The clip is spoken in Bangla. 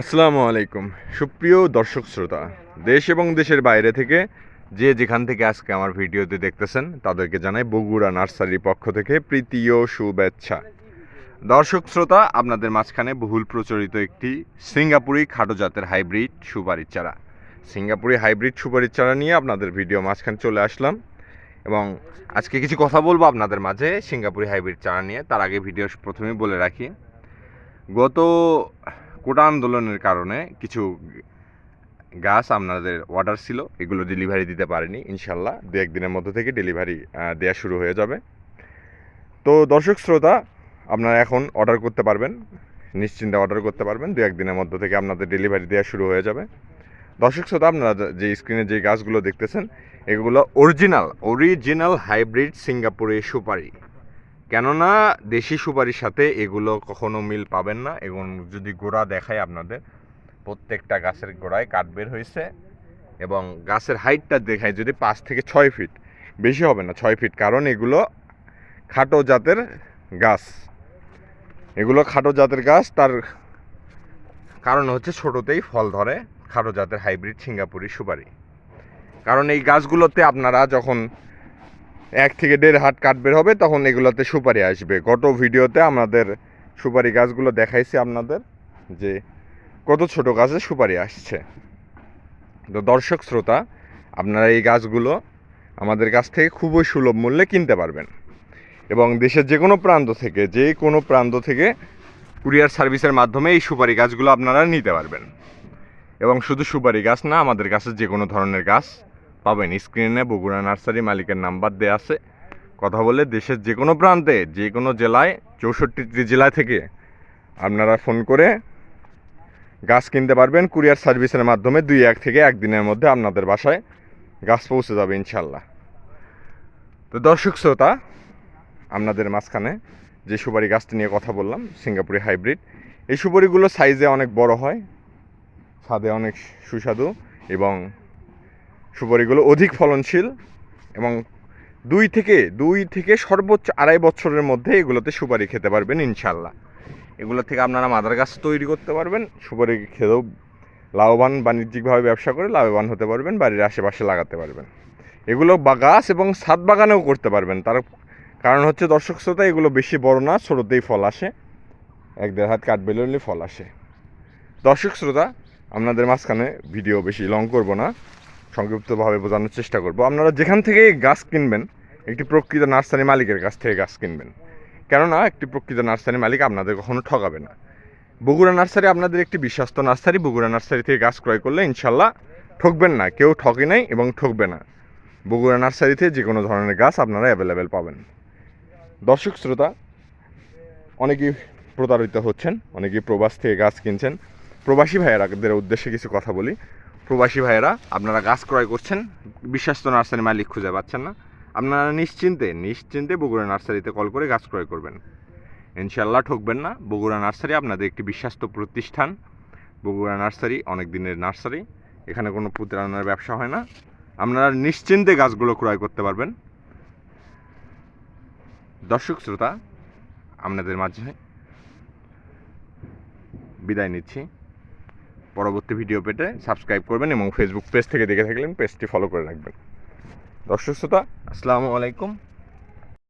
আসসালামু আলাইকুম। সুপ্রিয় দর্শক শ্রোতা, দেশ এবং দেশের বাইরে থেকে যে যেখান থেকে আজকে আমার ভিডিওতে দেখতেছেন, তাদেরকে জানাই বগুড়া নার্সারির পক্ষ থেকে প্রীতি ও শুভেচ্ছা। দর্শক শ্রোতা, আপনাদের মাঝখানে বহুল প্রচলিত একটি সিঙ্গাপুরি খাটো জাতের হাইব্রিড সুপারির চারা। সিঙ্গাপুরি হাইব্রিড সুপারির চারা নিয়ে আপনাদের ভিডিও মাঝখানে চলে আসলাম এবং আজকে কিছু কথা বলব আপনাদের মাঝে সিঙ্গাপুরি হাইব্রিড চারা নিয়ে। তার আগে ভিডিও প্রথমেই বলে রাখি, গত কোটা আন্দোলনের কারণে কিছু গাছ আপনাদের অর্ডার ছিল, এগুলো ডেলিভারি দিতে পারেনি, ইনশাল্লাহ। দু একদিনের মধ্যে থেকে ডেলিভারি দেওয়া শুরু হয়ে যাবে। তো দর্শক শ্রোতা, আপনারা এখন অর্ডার করতে পারবেন, নিশ্চিন্তে অর্ডার করতে পারবেন। দু একদিনের মধ্যে থেকে আপনাদের ডেলিভারি দেওয়া শুরু হয়ে যাবে। দর্শক শ্রোতা, আপনারা যে স্ক্রিনে যে গাছগুলো দেখতেছেন, এগুলো অরিজিনাল অরিজিনাল হাইব্রিড সিঙ্গাপুরের সুপারি। কেননা দেশি সুপারির সাথে এগুলো কখনো মিল পাবেন না এবং যদি গোড়া দেখায় আপনাদের, প্রত্যেকটা গাছের গোড়ায় কাঠ বের হয়েছে এবং গাছের হাইটটা দেখায় যদি পাঁচ থেকে ছয় ফিট, বেশি হবে না ছয় ফিট, কারণ এগুলো খাটো জাতের গাছ। এগুলো খাটো জাতের গাছ, তার কারণ হচ্ছে ছোটোতেই ফল ধরে খাটো জাতের হাইব্রিড সিঙ্গাপুরি সুপারি। কারণ এই গাছগুলোতে আপনারা যখন এক থেকে দেড় হাত কাঠ বের হবে, তখন এগুলোতে সুপারি আসবে। গত ভিডিওতে আমাদের সুপারি গাছগুলো দেখাইছি আপনাদের, যে কত ছোট গাছে সুপারি আসছে। তো দর্শক, শ্রোতা, আপনারা এই গাছগুলো আমাদের কাছ থেকে খুবই সুলভ মূল্যে কিনতে পারবেন। এবং দেশের যে কোনো প্রান্ত থেকে, যে কোনো প্রান্ত থেকে কুরিয়ার সার্ভিসের মাধ্যমে এই সুপারি গাছগুলো আপনারা নিতে পারবেন। এবং শুধু সুপারি গাছ না, আমাদের কাছে যে কোনো ধরনের গাছ পাবেন। স্ক্রিনে বগুড়া নার্সারি মালিকের নাম্বার দেওয়া আছে। কথা বলে দেশের যে কোনো প্রান্তে যে কোনো জেলায়, চৌষট্টিটি জেলা থেকে আপনারা ফোন করে গাছ কিনতে পারবেন। কুরিয়ার সার্ভিসের মাধ্যমে দুই এক থেকে একদিনের মধ্যে আপনাদের বাসায় গাছ পৌঁছে যাবে ইনশাল্লাহ তো দর্শক শ্রোতা, আপনাদের মাঝখানে যে সুপারি গাছটি নিয়ে কথা বললাম, সিঙ্গাপুরি হাইব্রিড, এই সুপারিগুলো সাইজে অনেক বড় হয়, স্বাদে অনেক সুস্বাদু এবং সুপারিগুলো অধিক ফলনশীল এবং দুই থেকে দুই থেকে সর্বোচ্চ আড়াই বছরের মধ্যে এগুলোতে সুপারি খেতে পারবেন ইনশাল্লাহ এগুলো থেকে আপনারা মাদার গাছ তৈরি করতে পারবেন, সুপারি খেতেও লাভবান, বাণিজ্যিকভাবে ব্যবসা করে লাভবান হতে পারবেন, বাড়ির আশেপাশে লাগাতে পারবেন। এগুলো বা গাছ এবং ছাদ বাগানেও করতে পারবেন, তার কারণ হচ্ছে দর্শক শ্রোতা, এগুলো বেশি বড় না, ছোটোতেই ফল আসে, এক দেড় হাত কাঠ বেরোলে ফল আসে। দর্শক শ্রোতা, আপনাদের মাঝখানে ভিডিও বেশি লং করব না। সংক্ষিপ্তভাবে বোঝানোর চেষ্টা করব। আপনারা যেখান থেকে গাছ কিনবেন, একটি প্রকৃত নার্সারি মালিকের কাছ থেকে গাছ কিনবেন। কেননা, একটি প্রকৃত নার্সারি মালিক আপনাদের কখনো ঠকাবে না। বগুড়া নার্সারি আপনাদের একটি বিশ্বস্ত নার্সারি। বগুড়া নার্সারি থেকে গাছ ক্রয় করলে ইনশাল্লাহ ঠকবেন না। কেউ ঠকে নাই এবং ঠকবে না। বগুড়া নার্সারিতে যে কোনো ধরনের গাছ আপনারা অ্যাভেলেবেল পাবেন। দর্শক শ্রোতা, অনেকেই প্রতারিত হচ্ছেন, অনেকেই প্রবাস থেকে গাছ কিনছেন। প্রবাসী ভাইয়েরাদের উদ্দেশ্যে কিছু কথা বলি। প্রবাসী ভাইয়েরা, আপনারা গাছ ক্রয় করছেন, বিশ্বাস্ত নার্সারি মালিক খুঁজে পাচ্ছেন না। আপনারা নিশ্চিন্তে নিশ্চিন্তে বগুড়া নার্সারিতে কল করে গাছ ক্রয় করবেন। ইনশাল্লাহ ঠকবেন না। বগুড়া নার্সারি আপনাদের একটি বিশ্বাস্ত প্রতিষ্ঠান। বগুড়া নার্সারি অনেক দিনের নার্সারি। এখানে কোনো প্রতারণার ব্যবসা হয় না। আপনারা নিশ্চিন্তে গাছগুলো ক্রয় করতে পারবেন। দর্শক শ্রোতা, আপনাদের মাঝে বিদায় নিচ্ছি। পরবর্তী ভিডিও পেতে সাবস্ক্রাইব করবেন এবং ফেসবুক পেজ থেকে দেখে থাকলেন পেজটি ফলো করে রাখবেন। দর্শক শ্রোতা, আসসালামু আলাইকুম।